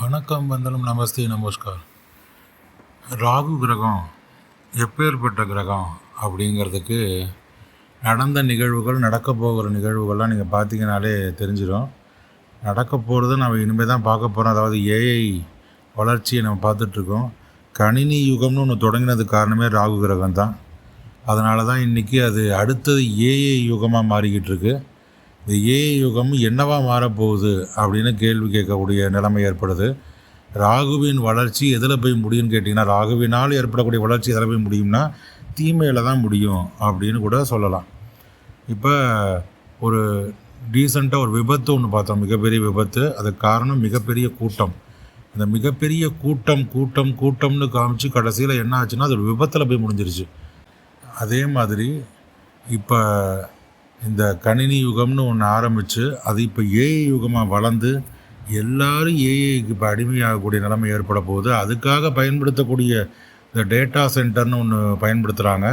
வணக்கம் வந்தனம் நமஸ்தே நமஸ்கார். ராகு கிரகம் எப்பேற்பட்ட கிரகம் அப்படிங்கிறதுக்கு நடந்த நிகழ்வுகள் நடக்க போகிற நிகழ்வுகள்லாம் நீங்கள் பார்த்தீங்கனாலே தெரிஞ்சிடும். நடக்க போகிறது நம்ம இனிமேல் தான் பார்க்க போகிறோம் அதாவது ஏஐ வளர்ச்சியை நம்ம பார்த்துட்ருக்கோம். கணினி யுகம்னு ஒன்று தொடங்கினதுக்கு காரணமே ராகு கிரகம் தான். அதனால தான் இன்றைக்கி அது அடுத்தது ஏஐ யுகமாக மாறிக்கிட்டு இருக்குது இந்த ஏஐ யுகம் என்னவா மாறப்போகுது அப்படின்னு கேள்வி கேட்கக்கூடிய நிலைமை ஏற்படுது. ராகுவின் வளர்ச்சி எதில் போய் முடியும்னு கேட்டிங்கன்னா ராகுவினால் ஏற்படக்கூடிய வளர்ச்சி எதில் போய் முடியும்னா தீமையில் தான் முடியும் அப்படின்னு கூட சொல்லலாம். இப்போ ஒரு டீசெண்டாக ஒரு விபத்து ஒன்று பார்த்தோம். மிகப்பெரிய விபத்து. அதுக்கு காரணம் மிகப்பெரிய கூட்டம். அந்த மிகப்பெரிய கூட்டம் கூட்டம் கூட்டம்னு காமிச்சு கடைசியில் என்ன ஆச்சுன்னா அது ஒரு விபத்தில் போய் முடிஞ்சிருச்சு. அதே மாதிரி இப்போ இந்த கணினி யுகம்னு ஒன்று ஆரம்பித்து அது இப்போ ஏஐ யுகமாக வளர்ந்து எல்லாரும் ஏஐக்கு இப்போ அடிமையாகக்கூடிய நிலைமை ஏற்பட போகுது. அதுக்காக பயன்படுத்தக்கூடிய இந்த டேட்டா சென்டர்னு ஒன்று பயன்படுத்துகிறாங்க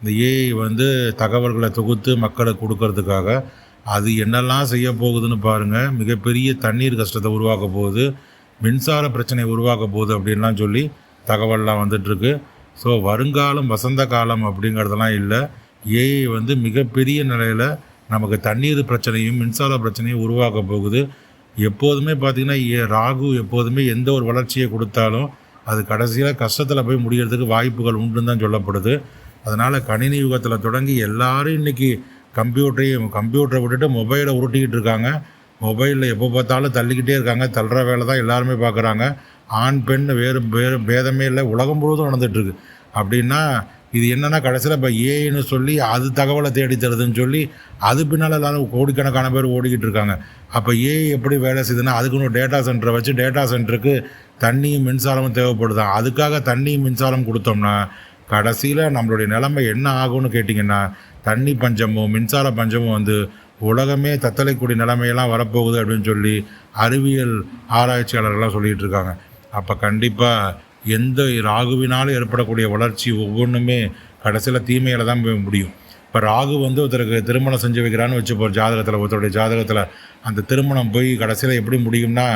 இந்த ஏஐ வந்து தகவல்களை தொகுத்து மக்களுக்கு கொடுக்கறதுக்காக. அது என்னெல்லாம் செய்ய போகுதுன்னு பாருங்கள் மிகப்பெரிய தண்ணீர் கஷ்டத்தை உருவாக்க போகுது. மின்சார பிரச்சனை உருவாக்க போகுது அப்படின்லாம் சொல்லி தகவல்லாம் வந்துட்டுருக்கு ஸோ வருங்காலம் வசந்த காலம் அப்படிங்கிறதெல்லாம் இல்லை. ஏஐ வந்து மிகப்பெரிய நிலையில் நமக்கு தண்ணீர் பிரச்சனையும் மின்சார பிரச்சனையும் உருவாக்க போகுது. எப்போதுமே பார்த்திங்கன்னா ஏ ராகு எப்போதுமே எந்த ஒரு வளர்ச்சியை கொடுத்தாலும் அது கடைசியில் கஷ்டத்தில் போய் முடியறதுக்கு வாய்ப்புகள் உண்டுன்னு தான் சொல்லப்படுது. அதனால் கணினி யுகத்தில் தொடங்கி எல்லோரும் இன்றைக்கி கம்ப்யூட்டரையும் கம்ப்யூட்டரை விட்டுட்டு மொபைலை உருட்டிக்கிட்டு இருக்காங்க. மொபைலில் எப்போ பார்த்தாலும் தள்ளிக்கிட்டே இருக்காங்க. தள்ளுற வேலை தான் எல்லாருமே பார்க்குறாங்க ஆண் பெண் வேறு வேறு பேதமே இல்லை. உலகம் முழுவதும் நடந்துகிட்ருக்கு அப்படின்னா இது என்னென்னா கடைசியில் இப்போ ஏன்னு சொல்லி அது தகவலை தேடி தருதுன்னு சொல்லி அது பின்னால் எல்லாரும் கோடிக்கணக்கான பேர் ஓடிக்கிட்டு இருக்காங்க. அப்போ ஏ எப்படி வேலை செய்யுதுன்னா அதுக்குன்னு ஒரு டேட்டா சென்டரை வச்சு டேட்டா சென்டருக்கு தண்ணியும் மின்சாரமும் தேவைப்படுதான். அதுக்காக தண்ணியும் மின்சாரம் கொடுத்தோம்னா கடைசியில் நம்மளுடைய நிலைமை என்ன ஆகும்னு கேட்டிங்கன்னா தண்ணி பஞ்சமும் மின்சார பஞ்சமும் வந்து உலகமே தத்தளைக்கூடிய நிலைமையெல்லாம் வரப்போகுது அப்படின்னு சொல்லி அறிவியல் ஆராய்ச்சியாளர்கள்லாம் சொல்லிகிட்டு இருக்காங்க. அப்போ கண்டிப்பாக எந்த ராகுவினாலும் ஏற்படக்கூடிய வளர்ச்சி ஒவ்வொன்றுமே கடைசியில் தீமையில் தான் போய் முடியும். இப்போ ராகு வந்து ஒருத்தருக்கு திருமணம் செஞ்சு வைக்கிறான்னு வச்சுப்போம் ஜாதகத்தில் ஒருத்தருடைய ஜாதகத்தில் அந்த திருமணம் போய் கடைசியில் எப்படி முடியும்னா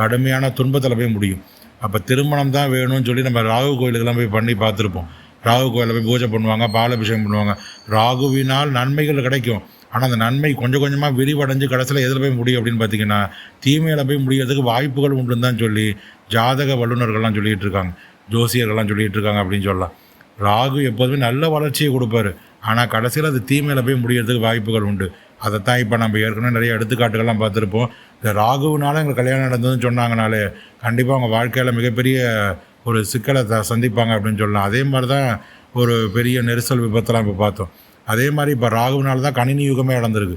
கடுமையான துன்பத்தில் போய் முடியும். அப்போ திருமணம் தான் வேணும்னு சொல்லி நம்ம ராகு கோயிலுக்கெல்லாம் போய் பண்ணி பார்த்துருப்போம். ராகு கோயிலில் போய் பூஜை பண்ணுவாங்க பாலாபிஷேகம் பண்ணுவாங்க. ராகுவினால் நன்மைகள் கிடைக்கும். ஆனால் அந்த நன்மை கொஞ்சம் கொஞ்சமாக விரிவடைஞ்சு கடைசியில் எதில் போய் முடியும் அப்படின்னு பார்த்தீங்கன்னா தீமையில் போய் முடியறதுக்கு வாய்ப்புகள் உண்டுன்னு தான் சொல்லி ஜாதக வல்லுநர்கள்லாம் சொல்லிகிட்டு இருக்காங்க. ஜோசியர்கள்லாம் சொல்லிகிட்டு இருக்காங்க அப்படின்னு சொல்லலாம். ராகு எப்போதுமே நல்ல வளர்ச்சியை கொடுப்பாரு. ஆனால் கடைசியில் அது தீமையில் போய் முடியறதுக்கு வாய்ப்புகள் உண்டு. அதைத்தான் இப்போ நம்ம ஏற்கனவே நிறைய எடுத்துக்காட்டுகள்லாம் பார்த்துருப்போம். இந்த ராகுவினால எங்களுக்கு கல்யாணம் நடந்ததுன்னு சொன்னாங்கனாலே கண்டிப்பாக அவங்க வாழ்க்கையில் மிகப்பெரிய ஒரு சிக்கலை த சந்திப்பாங்க அப்படின்னு சொல்லலாம். அதே மாதிரி தான் ஒரு பெரிய நெரிசல் விபத்தெல்லாம் இப்போ பார்த்தோம். அதே மாதிரி இப்போ ராகுவினால தான் கணினி யுகமே நடந்திருக்கு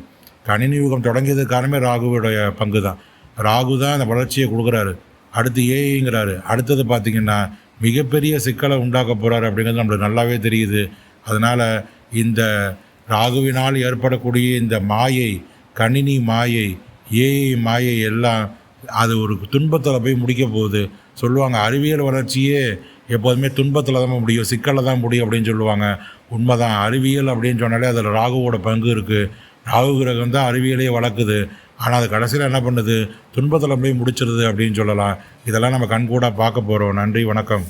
கணினி யுகம் தொடங்கியதுக்கு காரணமே ராகுவோடைய பங்கு தான் ராகு தான் அந்த வளர்ச்சியை கொடுக்குறாரு. அடுத்து ஏஐங்கிறாரு அடுத்தது பார்த்திங்கன்னா மிகப்பெரிய சிக்கலை உண்டாக்க போகிறாரு அப்படிங்கிறது நம்மளுக்கு நல்லாவே தெரியுது. அதனால் இந்த ராகுவினால் ஏற்படக்கூடிய இந்த மாயை கணினி மாயை ஏஐ மாயை எல்லாம் அது ஒரு துன்பத்தில் போய் முடிக்க போகுது. சொல்லுவாங்க அறிவியல் வளர்ச்சியே எப்போதுமே துன்பத்தில் தான் முடியும் சிக்கலில் தான் முடியும் அப்படின்னு சொல்லுவாங்க. உண்மைதான் அறிவியல் அப்படின்னு சொன்னாலே அதில் ராகுவோட பங்கு இருக்குது ராகு கிரகம் தான் அறிவியலையே வளர்க்குது. ஆனால் அது கடைசியில் என்ன பண்ணுது? துன்பத்தில் போய் முடிச்சிருது அப்படின்னு சொல்லலாம். இதெல்லாம் நம்ம கண்கூடாக பார்க்க போகிறோம் நன்றி வணக்கம்.